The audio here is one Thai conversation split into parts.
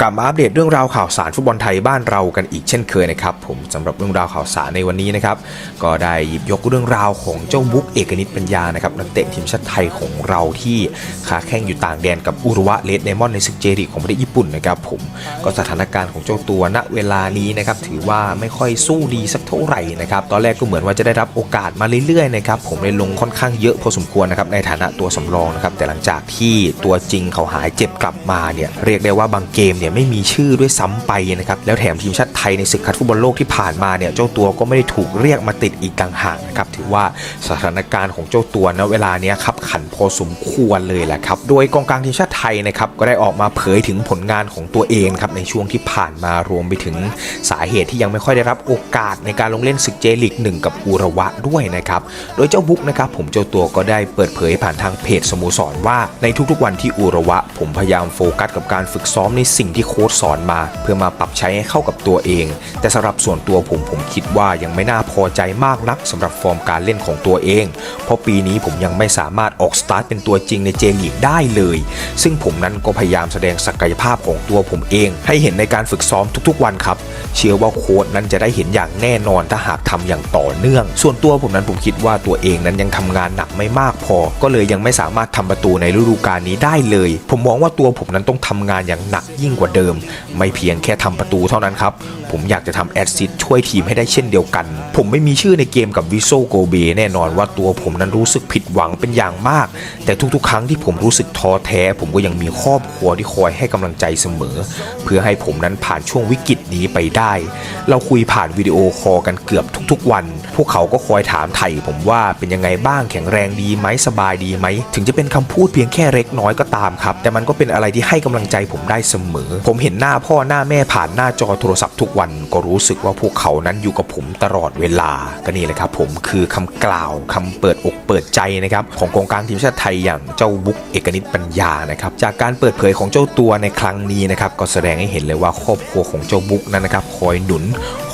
กลับมาอัปเดตเรื่องราวข่าวสารฟุตบอลไทยบ้านเรากันอีกเช่นเคยนะครับผมสำหรับเรื่องราวข่าวสารในวันนี้นะครับก็ได้หยิบยกเรื่องราวของเจ้าบุ๊กเอกนิตปัญญานะครับนักเตะทีมชาติไทยของเราที่ค้าแข่งอยู่ต่างแดนกับอุรุวะเลดเดมอนในศึกเจริของประเทศญี่ปุ่นนะครับผมก็สถานการณ์ของเจ้าตัวณเวลานี้นะครับถือว่าไม่ค่อยสู้ดีสักเท่าไหร่นะครับตอนแรกก็เหมือนว่าจะได้รับโอกาสมาเรื่อยๆนะครับผมเลยลงค่อนข้างเยอะพอสมควรนะครับในฐานะตัวสำรองนะครับแต่หลังจากที่ตัวจริงเขาหายเจ็บกลับมาเนี่ยเรียกได้ว่าบางเกมเนี่ยไม่มีชื่อด้วยซ้ำไปนะครับแล้วแถมทีมชาติไทยในศึกคัดฟุตบอลโลกที่ผ่านมาเนี่ยเจ้าตัวก็ไม่ได้ถูกเรียกมาติดอีกต่างหากนะครับถือว่าสถานการณ์ของเจ้าตัวณเวลาเนี้ยครับขันพอสมควรเลยแหละครับโดยกองกลางทีมชาติไทยนะครับก็ได้ออกมาเผยถึงผลงานของตัวเองครับในช่วงที่ผ่านมารวมไปถึงสาเหตุที่ยังไม่ค่อยได้รับโอกาสในการลงเล่นศึกเจลิกหนึ่งกับอุระวะด้วยนะครับโดยเจ้าบุ๊กนะครับผมเจ้าตัวก็ได้เปิดเผยผ่านทางเพจสโมสรว่าในทุกๆวันที่อุระวะ ผมพยายามโฟกัสกับการฝึกซ้อมในสิ่งที่โค้ชสอนมา เพื่อมาปรับใช้ให้เข้ากับตัวเอง แต่สำหรับส่วนตัวผมผมคิดว่ายังไม่น่าพอใจมากนักสำหรับฟอร์มการเล่นของตัวเอง เพราะปีนี้ผมยังไม่สามารถออกสตาร์ทเป็นตัวจริงในเจลีกได้เลย ซึ่งผมนั้นก็พยายามแสดงศักยภาพของตัวผมเอง ให้เห็นในการฝึกซ้อมทุกๆวันครับ เชื่อว่าโค้ชนั้นจะได้เห็นอย่างแน่นอนถ้าหากทำอย่างต่อเนื่อง ส่วนตัวผมนั้นผมคิดว่าตัวเองนั้นยังทำงานหนักไม่มากพอ ก็เลยยังไม่สามารถทำประตูในฤดูกาลนี้ได้เลย ผมมองว่าตัวผมนั้นต้องทำงานอย่างหนักยิ่งกว่าเดิม ไม่เพียงแค่ทำประตูเท่านั้นครับ ผมอยากจะทำแอดซิสช่วยทีมให้ได้เช่นเดียวกัน ผมไม่มีชื่อในเกมกับวิโซโกเบแน่นอนว่าตัวผมนั้นรู้สึกผิดหวังเป็นอย่างมาก แต่ทุกๆ ครั้งที่ผมรู้สึกท้อแท้ ผมก็ยังมีครอบครัวที่คอยให้กำลังใจเสมอ เพื่อให้ผมนั้นผ่านช่วงวิกฤตนี้ไปได้ เราคุยผ่านวิดีโอคอลกันเกือบทุกๆ วัน พวกเขาก็คอยถามไถ่ผมว่าเป็นยังไงบ้างแข็งแรงดีไหมสบายดีไหม ถึงจะเป็นคำพูดเพียงแค่เล็กน้อยก็ตามครับ แต่มันก็เป็นอะไรที่ให้กำลังใจผมได้เสมอผมเห็นหน้าพ่อหน้าแม่ผ่านหน้าจอโทรศัพท์ทุกวันก็รู้สึกว่าพวกเขานั้นอยู่กับผมตลอดเวลาก็นี่แหละครับผมคือคำกล่าวคำเปิดอกเปิดใจนะครับของกองกลางทีมชาติไทยอย่างเจ้าบุ๊กเอกนิตปัญญานะครับจากการเปิดเผยของเจ้าตัวในครั้งนี้นะครับก็แสดงให้เห็นเลยว่าครอบครัวของเจ้าบุ๊กนั้นนะครับคอยหนุน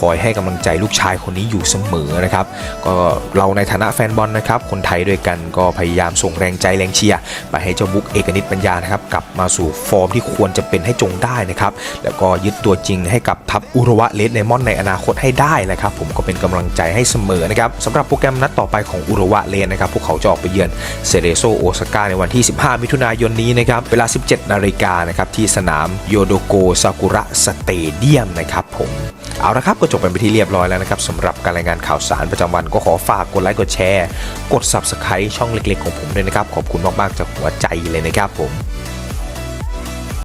อยให้กำลังใจลูกชายคนนี้อยู่เสมอนะครับก็เราในฐานะแฟนบอลนะครับคนไทยด้วยกันก็พยายามส่งแรงใจแรงเชียร์ไปให้เจ้าบุ๊กเอกนิตปัญญานะครับกลับมาสู่ฟอร์มที่ควรจะเป็นให้จงได้นะครับแล้วก็ยึดตัวจริงให้กับทัพอุรวะเลดไนมอนในอนาคตให้ได้นะครับผมก็เป็นกำลังใจให้เสมอนะครับสำหรับโปรแกรมนัดต่อไปของอุรวะเลนนะครับพวกเขาจะออกไปเยือนเซเรโซโอซาก้าในวันที่ 15 มิถุนายนนี้นะครับเวลา 17 นาฬิกานะครับที่สนามโยโดโกซากุระสเตเดียมนะครับผม เอาละครับก็จบเป็นไปที่เรียบร้อยแล้วนะครับสำหรับการรายงานข่าวสารประจำวันก็ขอฝากกดไลค์กดแชร์ กด Subscribe ช่องเล็กๆ ของผมด้วยนะครับ ขอบคุณมากๆจากหัวใจเลยนะครับผม